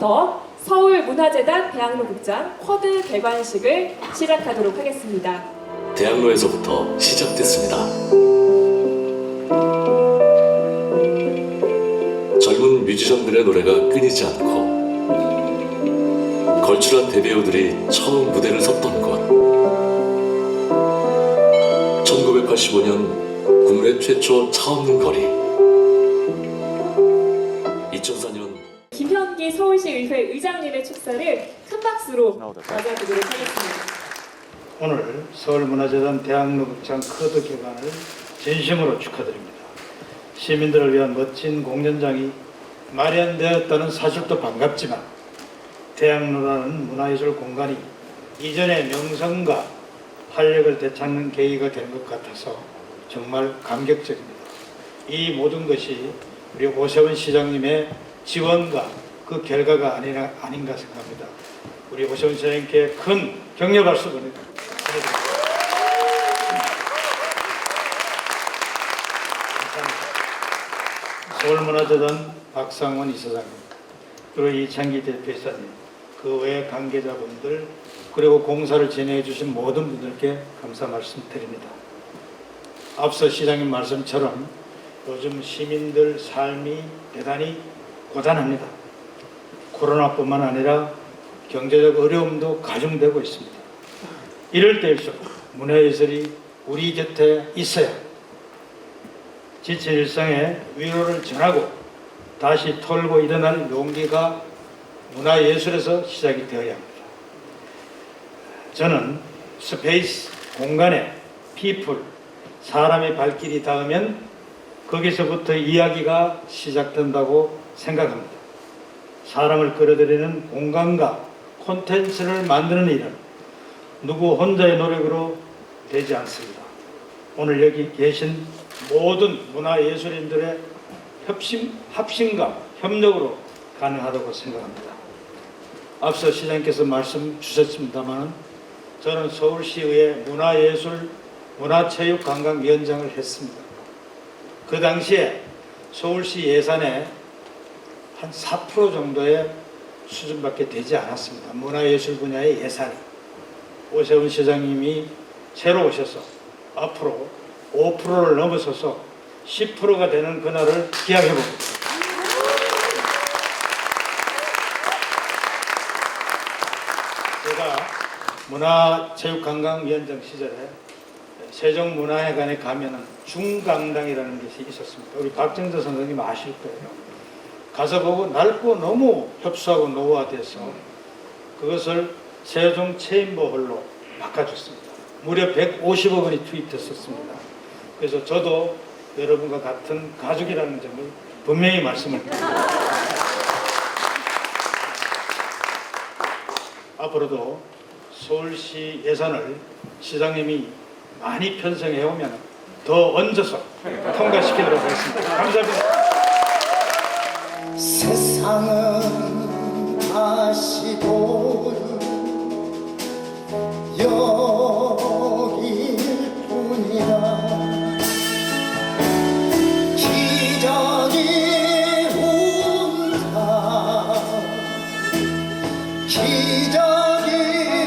지금부터 서울문화재단 대학로 극장 쿼드 개관식을 시작하도록 하겠습니다. 대학로에서부터 시작됐습니다. 젊은 뮤지션들의 노래가 끊이지 않고 걸출한 대배우들이 처음 무대를 섰던 곳 1985년 국내 최초 차 없는 거리 서울시 의회 의장님의 축사를 큰 박수로 맞아보도록 하겠습니다. 오늘 서울문화재단 대학로극장 커드 개관을 진심으로 축하드립니다. 시민들을 위한 멋진 공연장이 마련되었다는 사실도 반갑지만 대학로라는 문화예술 공간이 이전의 명성과 활력을 되찾는 계기가 된 것 같아서 정말 감격적입니다. 이 모든 것이 우리 오세훈 시장님의 지원과 그 결과가 아니라, 아닌가 생각합니다. 우리 오세훈 시장님께 큰 격려 박수 보내드립니다. 서울문화재단 박상원 이사장님, 그리고 이창기 대표이사님, 그 외 관계자분들, 그리고 공사를 진행해 주신 모든 분들께 감사 말씀드립니다. 앞서 시장님 말씀처럼 요즘 시민들 삶이 대단히 고단합니다. 코로나뿐만 아니라 경제적 어려움도 가중되고 있습니다. 이럴 때일수록 문화예술이 우리 곁에 있어야 지친 일상에 위로를 전하고 다시 털고 일어날 용기가 문화예술에서 시작이 되어야 합니다. 저는 스페이스, 공간에 피플, 사람의 발길이 닿으면 거기서부터 이야기가 시작된다고 생각합니다. 사람을 끌어들이는 공간과 콘텐츠를 만드는 일은 누구 혼자의 노력으로 되지 않습니다. 오늘 여기 계신 모든 문화예술인들의 협심, 합심과 협력으로 가능하다고 생각합니다. 앞서 시장님께서 말씀 주셨습니다만 저는 서울시의회 문화예술 문화체육관광위원장을 했습니다. 그 당시에 서울시 예산의 한 4% 정도의 수준밖에 되지 않았습니다. 문화예술 분야의 예산이. 오세훈 시장님이 새로 오셔서 앞으로 5%를 넘어서서 10%가 되는 그날을 기약해 봅니다. 제가 문화체육관광위원장 시절에 세종문화회관에 가면은 중강당이라는 것이 있었습니다. 우리 박정자 선생님 아실 거예요. 가서 보고 낡고 너무 협소하고 노후화돼서 그것을 세종 체인버홀로 바꿔줬습니다. 무려 150억 원이 투입됐었습니다. 그래서 저도 여러분과 같은 가족이라는 점을 분명히 말씀을 드립니다. 앞으로도 서울시 예산을 시장님이 많이 편성해 오면 더 얹어서 통과시키도록 하겠습니다. 감사합니다. 세상은 다시 볼 여길 뿐이야 기적이 온다. 기적이